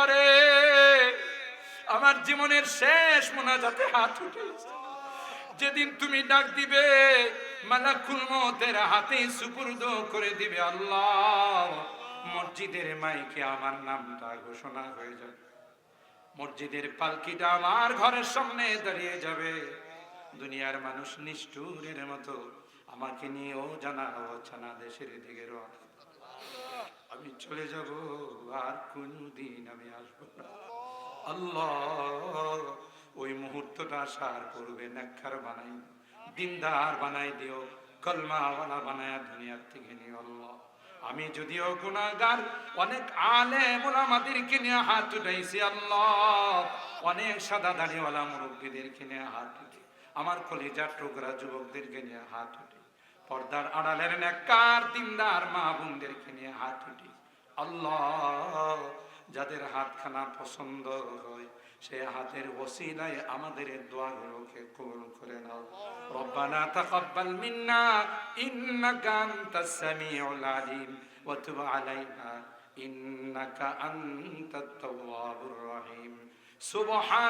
পারে। আমার জীবনের শেষ মোনাজাতে হাত উঠেছে। যেদিন তুমি ডাক দিবে, মালাকুল মতের হাতে সুপুর্দ করে দিবে আল্লাহ। মসজিদের মাইকে আমার নামটা ঘোষণা হয়ে যাবে। মসজিদের পালকিটা আমার ঘরের সামনে দাঁড়িয়ে যাবে। দুনিয়ার মানুষ নিষ্ঠুরের মতো আমাকে নিয়েও জানা হচ্ছে না দেশের দিকে রওনা। চলে যাব, আর কোনদিন আমি আসব না। আল্লাহ, ওই মুহূর্তটা আসার পূর্বে নেককার বানাই দিনদার বানাই দিও, কলমাওয়ালা বানায় দুনিয়ার থেকে নিও আল্লাহ। আমি যদিও গুণাগার অনেক আলে মোলামাদেরকে নিয়ে হাত উঠাইছি আল্লাহ। অনেক সাদা দাড়িওয়ালা মুরব্বীদেরকে নিয়ে হাত উঠি। আমার কলিজার টুকরা যুবকদেরকে নিয়ে হাত উঠি। পর্দার আড়ালের নেককার, দিনদার মা বোনদেরকে নিয়ে হাত উঠি। আল্লাহ, যাদের হাতখানা পছন্দ হয়, সে হাতের ওসিলায় আমাদের দোয়াগুলোকে কবুল করে নাও। রব্বানা তাকাব্বাল মিন্না, ইন্নাকা আনতাস সামিউল আলিম, ওয়া তুব আলাইনা, ইন্নাকা আনতাত তাওয়াবুর রহিম। সুবহান